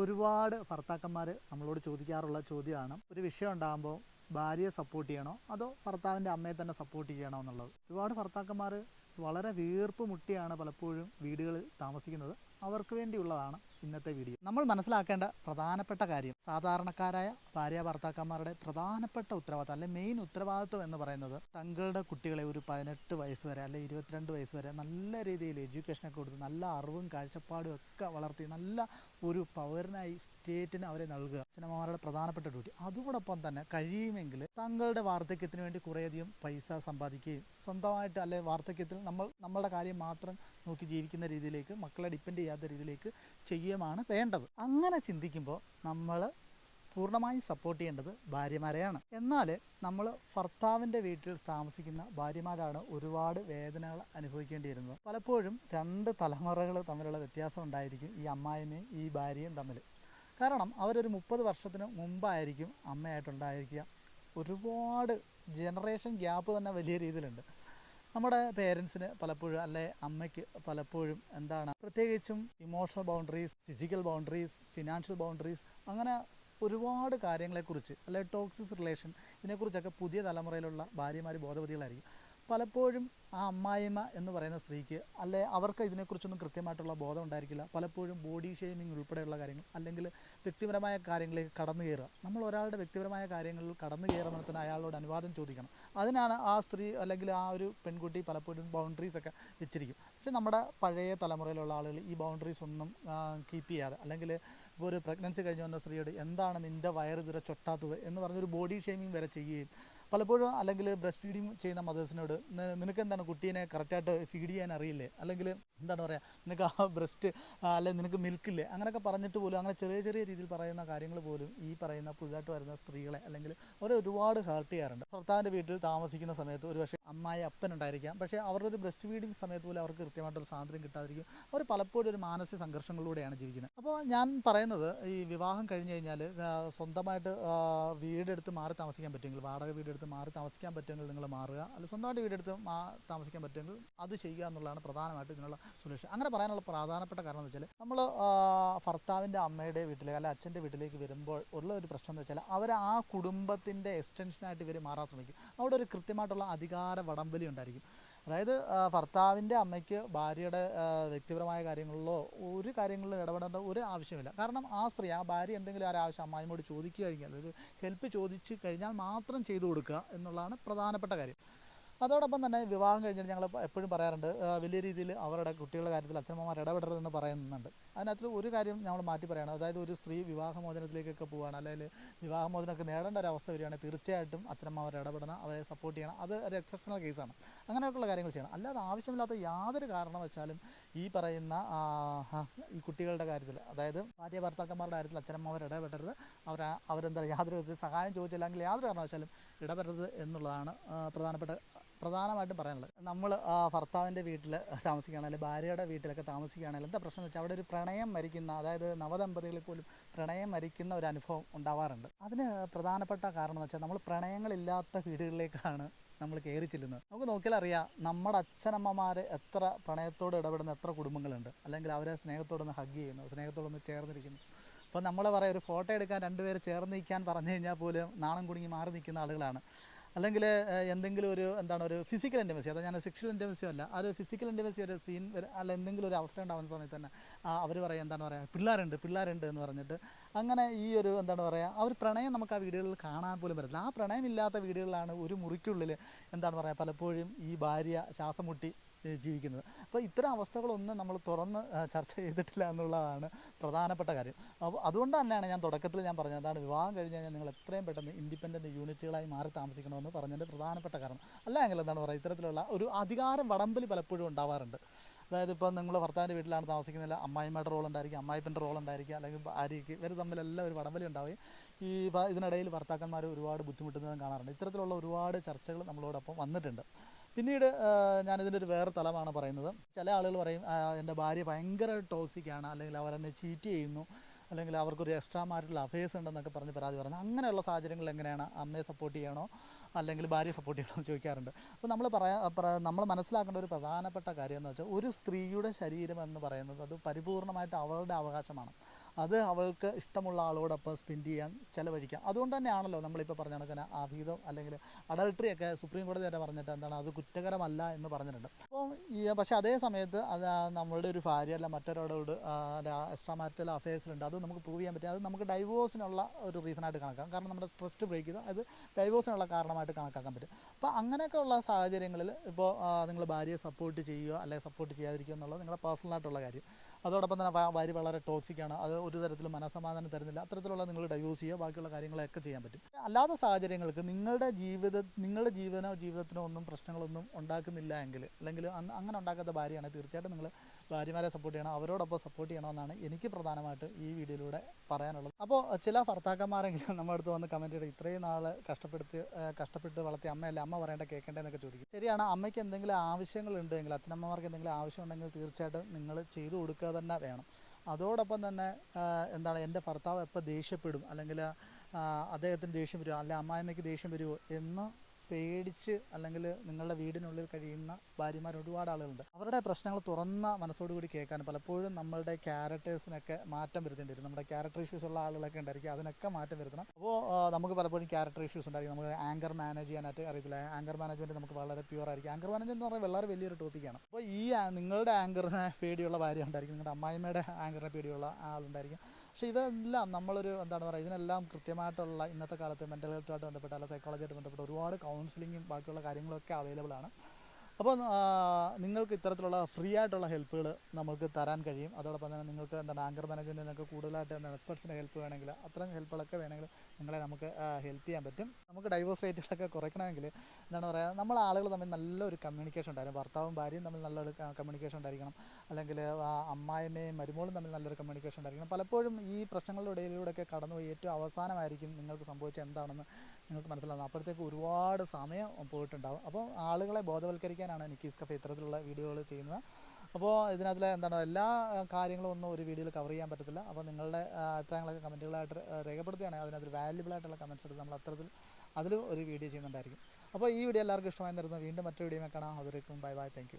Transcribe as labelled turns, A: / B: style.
A: ഒരുപാട് ഭർത്താക്കന്മാർ നമ്മളോട് ചോദിക്കാറുള്ള ചോദ്യമാണ്. ഒരു വിഷയം ഉണ്ടാകുമ്പോൾ ഭാര്യയെ സപ്പോർട്ട് ചെയ്യണോ? അതോ ഭർത്താവിന്റെ അമ്മയെ തന്നെ സപ്പോർട്ട് ചെയ്യണോ എന്നുള്ളത്? ഒരുപാട് ഭർത്താക്കന്മാർ വളരെ വീർപ്പ് മുട്ടിയാണ് പലപ്പോഴും വീടുകളിൽ താമസിക്കുന്നത്. അവർക്ക് വേണ്ടിയുള്ളതാണ് ഇന്നത്തെ വീഡിയോ. നമ്മൾ മനസ്സിലാക്കേണ്ട പ്രധാനപ്പെട്ട കാര്യം സാധാരണക്കാരായ ഭാര്യ ഭർത്താക്കന്മാരുടെ പ്രധാനപ്പെട്ട ഉത്തരവാദിത്തം അല്ലെ മെയിൻ ഉത്തരവാദിത്വം എന്ന് പറയുന്നത് തങ്ങളുടെ കുട്ടികളെ ഒരു പതിനെട്ട് വയസ്സ് വരെ അല്ലെ ഇരുപത്തിരണ്ട് വയസ്സ് വരെ നല്ല രീതിയിൽ എഡ്യൂക്കേഷനൊക്കെ കൊടുത്ത് നല്ല അറിവും കാഴ്ചപ്പാടും ഒക്കെ വളർത്തി നല്ല ഒരു പൗരനായി സ്റ്റേറ്റിന് അവരെ നൽകുക. അച്ഛനമ്മമാരുടെ പ്രധാനപ്പെട്ട ഡ്യൂട്ടി അതോടൊപ്പം തന്നെ കഴിയുമെങ്കിൽ തങ്ങളുടെ വാർദ്ധക്യത്തിന് വേണ്ടി കുറേയധികം പൈസ സമ്പാദിക്കുകയും സ്വന്തമായിട്ട് അല്ലെ വാർദ്ധക്യത്തിൽ നമ്മൾ നമ്മളുടെ കാര്യം മാത്രം നോക്കി ജീവിക്കുന്ന രീതിയിലേക്ക് മക്കളെ ഡിപ്പെൻഡ് ചെയ്യാത്ത രീതിയിലേക്ക് ചെയ്യുകയാണ് വേണ്ടത്. അങ്ങനെ ചിന്തിക്കുമ്പോൾ നമ്മൾ പൂർണമായും സപ്പോർട്ട് ചെയ്യേണ്ടത് ഭാര്യമാരെയാണ്. എന്നാൽ നമ്മൾ ഭർത്താവിന്റെ വീട്ടിൽ താമസിക്കുന്ന ഭാര്യമാരാണ് ഒരുപാട് വേദനകൾ അനുഭവിക്കേണ്ടി വരുന്നത് പലപ്പോഴും രണ്ട് തലമുറകൾ തമ്മിലുള്ള വ്യത്യാസം ഉണ്ടായിരിക്കും ഈ അമ്മായിമ്മയും ഈ ഭാര്യയും തമ്മിൽ കാരണം അവരൊരു മുപ്പത് വർഷത്തിന് മുമ്പായിരിക്കും അമ്മയായിട്ടുണ്ടായിരിക്കുക ഒരുപാട് ജനറേഷൻ ഗ്യാപ്പ് തന്നെ വലിയ രീതിയിലുണ്ട്. നമ്മുടെ പേരൻസിന് പലപ്പോഴും അല്ലെ അമ്മയ്ക്ക് പലപ്പോഴും എന്താണ് പ്രത്യേകിച്ചും emotional boundaries physical boundaries financial boundaries അങ്ങനെ ഒരുപാട് കാര്യങ്ങളെക്കുറിച്ച് അല്ലെ ടോക്സിസ് റിലേഷൻ ഇതിനെക്കുറിച്ചൊക്കെ പുതിയ തലമുറയിലുള്ള ഭാര്യമാർ ബോധവതികളായിരിക്കും. പലപ്പോഴും ആ അമ്മായിമ്മ എന്ന് പറയുന്ന സ്ത്രീക്ക് അല്ലെ അവർക്ക് ഇതിനെക്കുറിച്ചൊന്നും കൃത്യമായിട്ടുള്ള ബോധം ഉണ്ടായിരിക്കില്ല. പലപ്പോഴും ബോഡി ഷെയ്മിങ് ഉൾപ്പെടെയുള്ള കാര്യങ്ങൾ അല്ലെങ്കിൽ വ്യക്തിപരമായ കാര്യങ്ങളിലേക്ക് കടന്നു കയറുക. നമ്മൾ ഒരാളുടെ വ്യക്തിപരമായ കാര്യങ്ങളിൽ കടന്നു കയറുമ്പോൾ തന്നെ അയാളോട് അനുവാദം ചോദിക്കണം. അതിനാണ് ആ സ്ത്രീ അല്ലെങ്കിൽ ആ ഒരു പെൺകുട്ടി പലപ്പോഴും ബൗണ്ടറീസ് ഒക്കെ വെച്ചിരിക്കും. പക്ഷെ നമ്മുടെ പഴയ തലമുറയിലുള്ള ആളുകൾ ഈ ബൗണ്ടറീസ് ഒന്നും കീപ്പ് ചെയ്യാതെ അല്ലെങ്കിൽ ഇപ്പോൾ ഒരു പ്രഗ്നൻസി കഴിഞ്ഞ് വന്ന സ്ത്രീയോട് എന്താണ് നിന്റെ വയറ് ഇതുവരെ ചൊട്ടാത്തത് എന്ന് പറഞ്ഞൊരു ബോഡി ഷെയ്മിങ് വരെ ചെയ്യുകയും പലപ്പോഴും അല്ലെങ്കിൽ ബ്രസ്റ്റ് ഫീഡിങ് ചെയ്യുന്ന മദേഴ്സിനോട് നിനക്ക് എന്താണ് കുട്ടീനെ കറക്റ്റായിട്ട് ഫീഡ് ചെയ്യാൻ അറിയില്ലേ? അല്ലെങ്കിൽ എന്താണ് പറയുക നിനക്ക് ആ ബ്രസ്റ്റ് അല്ലെങ്കിൽ നിനക്ക് മിൽക്കില്ലേ അങ്ങനെയൊക്കെ പറഞ്ഞിട്ട് പോലും അങ്ങനെ ചെറിയ ചെറിയ രീതിയിൽ പറയുന്ന കാര്യങ്ങൾ പോലും ഈ പറയുന്ന പുതുതായിട്ട് വരുന്ന സ്ത്രീകളെ അല്ലെങ്കിൽ അവരെ ഒരുപാട് ഹേർട്ട് ചെയ്യാറുണ്ട്. ഭർത്താവിന്റെ വീട്ടിൽ താമസിക്കുന്ന സമയത്ത് ഒരു പക്ഷേ അമ്മായി അപ്പൻ ഉണ്ടായിരിക്കാം. പക്ഷേ അവരുടെ ഒരു ബ്രസ്റ്റ് ഫീഡിങ് സമയത്ത് പോലും അവർക്ക് കൃത്യമായിട്ടൊരു സ്വാതന്ത്ര്യം കിട്ടാതിരിക്കും. അവർ പലപ്പോഴും ഒരു മാനസിക സംഘർഷങ്ങളിലൂടെയാണ് ജീവിക്കുന്നത്. അപ്പോൾ ഞാൻ പറയുന്നത് ഈ വിവാഹം കഴിഞ്ഞ് കഴിഞ്ഞാൽ സ്വന്തമായിട്ട് വീടെടുത്ത് മാറി താമസിക്കാൻ പറ്റുമെങ്കിൽ വാടക വീടെടുത്ത് മാറി താമസിക്കാൻ പറ്റുമെങ്കിൽ നിങ്ങൾ മാറുക. അല്ല സ്വന്തമായിട്ട് വീടെടുത്ത് മാ താമസിക്കാൻ പറ്റുമെങ്കിൽ അത് ചെയ്യുക എന്നുള്ളതാണ് പ്രധാനമായിട്ട് ഇതിനുള്ള സൊല്യൂഷൻ അങ്ങനെ പറയാനുള്ള പ്രധാനപ്പെട്ട കാരണം എന്ന് വെച്ചാൽ നമ്മൾ ഭർത്താവിന്റെ അമ്മയുടെ വീട്ടിലേക്ക് അല്ലെങ്കിൽ അച്ഛന്റെ വീട്ടിലേക്ക് വരുമ്പോൾ ഉള്ള ഒരു പ്രശ്നം എന്ന് വെച്ചാൽ അവർ ആ കുടുംബത്തിന്റെ എക്സ്റ്റൻഷനായിട്ട് ഇവർ മാറാൻ ശ്രമിക്കും. അവിടെ ഒരു കൃത്യമായിട്ടുള്ള അധികാര വടംവലി ഉണ്ടായിരിക്കും. അതായത് ഭർത്താവിന്റെ അമ്മയ്ക്ക് ഭാര്യയുടെ വ്യക്തിപരമായ കാര്യങ്ങളിലോ ഒരു കാര്യങ്ങളിലും ഇടപെടേണ്ട ഒരു ആവശ്യമില്ല. കാരണം ആ സ്ത്രീ ആ ഭാര്യ എന്തെങ്കിലും ഒരു ആവശ്യം അമ്മായിമോട് ചോദിക്കുക കഴിഞ്ഞാൽ ഒരു ഹെൽപ്പ് ചോദിച്ചു കഴിഞ്ഞാൽ മാത്രം ചെയ്തു കൊടുക്കുക എന്നുള്ളതാണ് പ്രധാനപ്പെട്ട കാര്യം. അതോടൊപ്പം തന്നെ വിവാഹം കഴിഞ്ഞിട്ട് ഞങ്ങൾ എപ്പോഴും പറയാറുണ്ട് വലിയ രീതിയിൽ അവരുടെ കുട്ടികളുടെ കാര്യത്തിൽ അച്ഛനമ്മമാർ ഇടപെടരുതെന്ന് പറയുന്നുണ്ട്. അതിനകത്ത് ഒരു കാര്യം നമ്മൾ മാറ്റി പറയണം. അതായത് ഒരു സ്ത്രീ വിവാഹമോചനത്തിലേക്കൊക്കെ പോവുകയാണ് അല്ലെങ്കിൽ വിവാഹമോചനമൊക്കെ നേടേണ്ട ഒരു അവസ്ഥ വരികയാണെങ്കിൽ തീർച്ചയായിട്ടും അച്ഛനമ്മമാർ ഇടപെടണം അവരെ സപ്പോർട്ട് ചെയ്യണം. അത് ഒരു എക്സെപ്ഷണൽ കേസാണ് അങ്ങനെയൊക്കെയുള്ള കാര്യങ്ങൾ ചെയ്യണം. അല്ലാതെ ആവശ്യമില്ലാത്ത യാതൊരു കാരണം വെച്ചാലും ഈ പറയുന്ന ഈ കുട്ടികളുടെ കാര്യത്തിൽ അതായത് ഭാര്യ ഭർത്താക്കന്മാരുടെ കാര്യത്തിൽ അച്ഛനമ്മമാർ ഇടപെടരുത്. അവർ അവരെന്താ യാതൊരു വിധത്തിൽ സഹായം ചോദിച്ചില്ലെങ്കിൽ യാതൊരു കാരണവശാലും ഇടപെടരുത് എന്നുള്ളതാണ് പ്രധാനപ്പെട്ട പ്രധാനമായിട്ടും പറയാനുള്ളത് നമ്മൾ ഭർത്താവിന്റെ വീട്ടിൽ താമസിക്കുകയാണെങ്കിൽ ഭാര്യയുടെ വീട്ടിലൊക്കെ താമസിക്കുകയാണെങ്കിൽ എന്താ പ്രശ്നം വെച്ചാൽ അവിടെ ഒരു പ്രണയം മരിക്കുന്ന അതായത് നവദമ്പതികളിൽ പോലും പ്രണയം മരിക്കുന്ന ഒരു അനുഭവം ഉണ്ടാവാറുണ്ട്. അതിന് പ്രധാനപ്പെട്ട കാരണം എന്ന് വെച്ചാൽ നമ്മൾ പ്രണയങ്ങളില്ലാത്ത വീടുകളിലേക്കാണ് നമ്മൾ കയറി ചെല്ലുന്നത്. നമുക്ക് നോക്കിയാൽ അറിയാം നമ്മുടെ അച്ഛനമ്മമാർ എത്ര പ്രണയത്തോട് ഇടപെടുന്ന എത്ര കുടുംബങ്ങളുണ്ട്. അല്ലെങ്കിൽ അവരെ സ്നേഹത്തോടൊന്ന് ഹഗ് ചെയ്യുന്നു സ്നേഹത്തോടൊന്ന് ചേർന്നിരിക്കുന്നു. അപ്പോൾ നമ്മൾ പറയാം ഒരു ഫോട്ടോ എടുക്കാൻ രണ്ടുപേർ ചേർന്ന് നിൽക്കാൻ പറഞ്ഞു കഴിഞ്ഞാൽ പോലും നാണം കുടുങ്ങി മാറി നിൽക്കുന്ന ആളുകളാണ്. അല്ലെങ്കിൽ എന്തെങ്കിലും ഒരു എന്താണ് ഒരു ഫിസിക്കൽ ഇന്റമസി അതായത് ഞാൻ സെക്ഷൽ ഇന്റിമസി അല്ല ആ ഒരു ഫിസിക്കൽ ഇന്റമസി ഒരു സീൻ അല്ല എന്തെങ്കിലും ഒരു അവസ്ഥ ഉണ്ടാകുന്ന സമയത്ത് തന്നെ അവർ പറയും എന്താണ് പറയുക പിള്ളേരുണ്ട് പിള്ളേരുണ്ട് എന്ന് പറഞ്ഞിട്ട് അങ്ങനെ ഈ ഒരു എന്താണ് പറയുക ആ ഒരു പ്രണയം നമുക്ക് ആ വീടുകളിൽ കാണാൻ പോലും പറ്റില്ല ആ പ്രണയമില്ലാത്ത വീടുകളിലാണ് ഒരു മുറിക്കുള്ളിൽ എന്താണ് പറയുക പലപ്പോഴും ഈ ഭാര്യ ശ്വാസം മുട്ടി ജീവിക്കുന്നത്. അപ്പോൾ ഇത്തരം അവസ്ഥകളൊന്നും നമ്മൾ തുറന്ന് ചർച്ച ചെയ്തിട്ടില്ല എന്നുള്ളതാണ് പ്രധാനപ്പെട്ട കാര്യം. അപ്പോൾ അതുകൊണ്ട് തന്നെയാണ് ഞാൻ തുടക്കത്തിൽ ഞാൻ പറഞ്ഞത്. അതാണ് വിവാഹം കഴിഞ്ഞ് കഴിഞ്ഞാൽ നിങ്ങൾ എത്രയും പെട്ടെന്ന് ഇൻഡിപെൻഡന്റ് യൂണിറ്റുകളായി മാറി താമസിക്കണമെന്ന് പറഞ്ഞതിന്റെ പ്രധാനപ്പെട്ട കാരണം. അല്ലെങ്കിൽ എന്താണ് പറയുക ഇത്തരത്തിലുള്ള ഒരു അധികാരം വടംവലി പലപ്പോഴും ഉണ്ടാവാറുണ്ട്. അതായത് ഇപ്പോൾ നിങ്ങൾ ഭർത്താവിന്റെ വീട്ടിലാണ് താമസിക്കുന്നില്ല അമ്മായിമ്മയുടെ റോൾ ഉണ്ടായിരിക്കും അമ്മായിപ്പന്റെ റോൾ ഉണ്ടായിരിക്കുക അല്ലെങ്കിൽ ഭാര്യയ്ക്ക് ഇവർ തമ്മിലെല്ലാം ഒരു വടംവലി ഉണ്ടാവുകയും ഈ ഇതിനിടയിൽ ഭർത്താക്കന്മാർ ഒരുപാട് ബുദ്ധിമുട്ടുന്നതും കാണാറുണ്ട്. ഇത്തരത്തിലുള്ള ഒരുപാട് ചർച്ചകൾ നമ്മളോടൊപ്പം വന്നിട്ടുണ്ട്. പിന്നീട് ഞാനിതിന്റെ ഒരു വേറെ തലമാണ് പറയുന്നത്. ചില ആളുകൾ പറയും എന്റെ ഭാര്യ ഭയങ്കര ടോക്സിക് ആണ് അല്ലെങ്കിൽ അവരെന്നെ ചീറ്റ് ചെയ്യുന്നു അല്ലെങ്കിൽ അവർക്കൊരു എക്സ്ട്രാ മാരിറ്റൽ അഫയേഴ്സ് ഉണ്ടെന്നൊക്കെ പറഞ്ഞ് പരാതി പറയുന്നത് അങ്ങനെയുള്ള സാഹചര്യങ്ങളിൽ എങ്ങനെയാണ് അമ്മയെ സപ്പോർട്ട് ചെയ്യണോ അല്ലെങ്കിൽ ഭാര്യയെ സപ്പോർട്ട് ചെയ്യണോ ചോദിക്കാറുണ്ട്. അപ്പോൾ നമ്മൾ പറയാ നമ്മൾ മനസ്സിലാക്കേണ്ട ഒരു പ്രധാനപ്പെട്ട കാര്യം എന്ന് വെച്ചാൽ ഒരു സ്ത്രീയുടെ ശരീരം എന്ന് പറയുന്നത് അത് പരിപൂർണമായിട്ട് അവളുടെ അവകാശമാണ്. അത് അവൾക്ക് ഇഷ്ടമുള്ള ആളോടൊപ്പം സ്പെൻഡ് ചെയ്യാൻ ചിലവഴിക്കാം. അതുകൊണ്ട് തന്നെയാണല്ലോ നമ്മളിപ്പോൾ പറഞ്ഞ കണക്കിന് അഭീതം അല്ലെങ്കിൽ അഡൾട്ടറി ഒക്കെ സുപ്രീം കോടതി തന്നെ പറഞ്ഞിട്ട് എന്താണ് അത് കുറ്റകരമല്ല എന്ന് പറഞ്ഞിട്ടുണ്ട്. അപ്പോൾ ഈ പക്ഷേ അതേ സമയത്ത് അത് നമ്മളുടെ ഒരു ഭാര്യ അല്ല മറ്റൊരാളോട് എക്സ്ട്രാ മാരിറ്റൽ അഫയേഴ്സിലുണ്ട് അത് നമുക്ക് പ്രൂവ് ചെയ്യാൻ പറ്റും അത് നമുക്ക് ഡൈവോഴ്സിനുള്ള ഒരു റീസണായിട്ട് കണക്കാക്കാം. കാരണം നമ്മുടെ ട്രസ്റ്റ് ബ്രേക്ക് ചെയ്ത് അത് ഡൈവോഴ്സിനുള്ള കാരണമായിട്ട് കണക്കാക്കാൻ പറ്റും. അപ്പോൾ അങ്ങനെയൊക്കെ ഉള്ള സാഹചര്യങ്ങളിൽ ഇപ്പോൾ നിങ്ങൾ ഭാര്യയെ സപ്പോർട്ട് ചെയ്യുക അല്ലെങ്കിൽ സപ്പോർട്ട് ചെയ്യാതിരിക്കുക എന്നുള്ളത് നിങ്ങളുടെ പേഴ്സണലായിട്ടുള്ള കാര്യം. അതോടൊപ്പം തന്നെ വാരി വളരെ ടോക്സിക്കാണ് അത് ഒരു തരത്തിലും മനസമാധാനം തരുന്നില്ല. അത്തരത്തിലുള്ള നിങ്ങൾ ഡൈവോഴ്സ് ചെയ്യുക ബാക്കിയുള്ള കാര്യങ്ങളൊക്കെ ചെയ്യാൻ പറ്റും. അല്ലാത്ത സാഹചര്യങ്ങൾക്ക് നിങ്ങളുടെ ജീവിത നിങ്ങളുടെ ജീവനോ ജീവിതത്തിനോ ഒന്നും പ്രശ്നങ്ങളൊന്നും ഉണ്ടാക്കുന്നില്ല എങ്കിൽ അല്ലെങ്കിൽ അങ്ങനെ ഉണ്ടാക്കാത്ത ഭാര്യയാണെങ്കിൽ തീർച്ചയായിട്ടും നിങ്ങൾ ഭാര്യമാരെ സപ്പോർട്ട് ചെയ്യണം അവരോടൊപ്പം സപ്പോർട്ട് ചെയ്യണമെന്നാണ് എനിക്ക് പ്രധാനമായിട്ട് ഈ വീഡിയോയിലൂടെ പറയാനുള്ളത്. അപ്പോൾ ചില ഭർത്താക്കന്മാരെങ്കിലും നമ്മുടെ അടുത്ത് വന്ന് കമന്റ് ചെയ്ത് ഇത്രയും നാൾ കഷ്ടപ്പെടുത്തി കഷ്ടപ്പെട്ട് വളർത്തിയ അമ്മയല്ലേ അമ്മ പറയേണ്ട കേൾക്കേണ്ടതെന്നൊക്കെ ചോദിക്കും. ശരിയാണ് അമ്മയ്ക്ക് എന്തെങ്കിലും ആവശ്യങ്ങളുണ്ടെങ്കിൽ അച്ഛനമ്മമാർക്ക് എന്തെങ്കിലും ആവശ്യമുണ്ടെങ്കിൽ തീർച്ചയായിട്ടും നിങ്ങൾ ചെയ്തു കൊടുക്കുക തന്നെ വേണം. അതോടൊപ്പം തന്നെ എന്താണ് എന്റെ ഭർത്താവ് എപ്പോൾ ദേഷ്യപ്പെടും? അല്ലെങ്കിൽ അദ്ദേഹത്തിന് ദേഷ്യം വരുമോ അല്ലെ അമ്മായിമ്മയ്ക്ക് ദേഷ്യം വരുമോ എന്ന് പേടിച്ച് അല്ലെങ്കിൽ നിങ്ങളുടെ വീടിനുള്ളിൽ കഴിയുന്ന ഭാര്യമാർ ഒരുപാട് ആളുകളുണ്ട്. അവരുടെ പ്രശ്നങ്ങൾ തുറന്ന മനസ്സോടുകൂടി കേൾക്കാൻ പലപ്പോഴും നമ്മളുടെ ക്യാരക്ടേഴ്സിനൊക്കെ മാറ്റം വരുത്തേണ്ടി വരും നമ്മുടെ ക്യാരക്ടർ ഇഷ്യൂസ് ഉള്ള ആളുകളൊക്കെ ഉണ്ടായിരിക്കും അതിനൊക്കെ മാറ്റം വരുത്തണം. അപ്പോൾ നമുക്ക് പലപ്പോഴും ക്യാരക്ടർ ഇഷ്യൂസ് ഉണ്ടായിരിക്കും. നമുക്ക് ആങ്കർ മാനേജ് ചെയ്യാനായിട്ട് അറിയത്തില്ല. ആങ്കർ മാനേജ്മെന്റ് നമുക്ക് വളരെ പ്യുവർ ആയിരിക്കും. ആങ്കർ മാനേജ്മെന്റ് എന്ന് പറഞ്ഞാൽ വളരെ വലിയൊരു ടോപ്പിക്കാണ് അപ്പോൾ ഈ നിങ്ങളുടെ ആങ്കറിനെ പേടിയുള്ള ഭാര്യ ഉണ്ടായിരിക്കും. നിങ്ങളുടെ അമ്മായിമ്മയുടെ ആങ്കറിനെ പേടിയുള്ള ആളുണ്ടായിരിക്കും പക്ഷേ ഇതെല്ലാം നമ്മളൊരു എന്താണ് പറയുക ഇതിനെല്ലാം കൃത്യമായിട്ടുള്ള ഇന്നത്തെ കാലത്ത് മെന്റൽ ഹെൽത്തുമായിട്ട് ബന്ധപ്പെട്ട അല്ലെങ്കിൽ സൈക്കോളജിയായിട്ട് ബന്ധപ്പെട്ട ഒരുപാട് കൗൺസിലിങ്ങും ബാക്കിയുള്ള കാര്യങ്ങളൊക്കെ അവൈലബിൾ ആണ്. അപ്പോൾ നിങ്ങൾക്ക് ഇത്തരത്തിലുള്ള ഫ്രീ ആയിട്ടുള്ള ഹെൽപ്പുകൾ നമുക്ക് തരാൻ കഴിയും. അതോടൊപ്പം തന്നെ നിങ്ങൾക്ക് എന്താണ് ആങ്കർ മാനേജ്മെന്റിനൊക്കെ കൂടുതലായിട്ട് എന്താണ് എക്സ്പെർട്സിന്റെ ഹെൽപ്പ് വേണമെങ്കിൽ അത്തരം ഹെൽപ്പുകളൊക്കെ വേണമെങ്കിൽ നിങ്ങളെ നമുക്ക് ഹെൽപ്പ് ചെയ്യാൻ പറ്റും. നമുക്ക് ഡൈവോഴ്സ് റേറ്റുകളൊക്കെ കുറയ്ക്കണമെങ്കിൽ എന്താണ് പറയുക നമ്മൾ ആളുകൾ തമ്മിൽ നല്ലൊരു കമ്മ്യൂണിക്കേഷൻ ഉണ്ടായിരുന്നു ഭർത്താവും ഭാര്യയും തമ്മിൽ നല്ലൊരു കമ്മ്യൂണിക്കേഷൻ ഉണ്ടായിരിക്കണം. അല്ലെങ്കിൽ അമ്മായിമ്മയും മരുമോളും തമ്മിൽ നല്ലൊരു കമ്മ്യൂണിക്കേഷൻ ഉണ്ടായിരിക്കണം. പലപ്പോഴും ഈ പ്രശ്നങ്ങളുടെ ഇടയിലൂടെയൊക്കെ കടന്നുപോയി ഏറ്റവും അവസാനമായിരിക്കും നിങ്ങൾക്ക് സംഭവിച്ച എന്താണെന്ന് നിങ്ങൾക്ക് മനസ്സിലാകുന്നത് അപ്പോഴത്തേക്ക് ഒരുപാട് സമയം പോയിട്ടുണ്ടാകും അപ്പോൾ ആളുകളെ ബോധവൽക്കരിക്കാനാണ് നിക്കീസ് കഫേ ഇത്തരത്തിലുള്ള വീഡിയോകൾ ചെയ്യുന്നത്. അപ്പോൾ ഇതിനകത്തിൽ എന്താണ് എല്ലാ കാര്യങ്ങളും ഒന്നും ഒരു വീഡിയോയിൽ കവർ ചെയ്യാൻ പറ്റത്തില്ല. അപ്പോൾ നിങ്ങളുടെ അഭിപ്രായങ്ങളൊക്കെ കമന്റുകളായിട്ട് രേഖപ്പെടുത്തുകയാണെങ്കിൽ അതിനകത്ത് വാല്യുബിൾ ആയിട്ടുള്ള കമൻസ് എടുത്ത് നമ്മൾ അത്തരത്തിൽ അതിൽ ഒരു വീഡിയോ ചെയ്യുന്നുണ്ടായിരിക്കും. അപ്പോൾ ഈ വീഡിയോ എല്ലാവർക്കും ഇഷ്ടമായി തരുന്നു വീണ്ടും മറ്റൊരു വീഡിയോ കാണാം. അതിലേക്കും ബൈ ബൈ താങ്ക്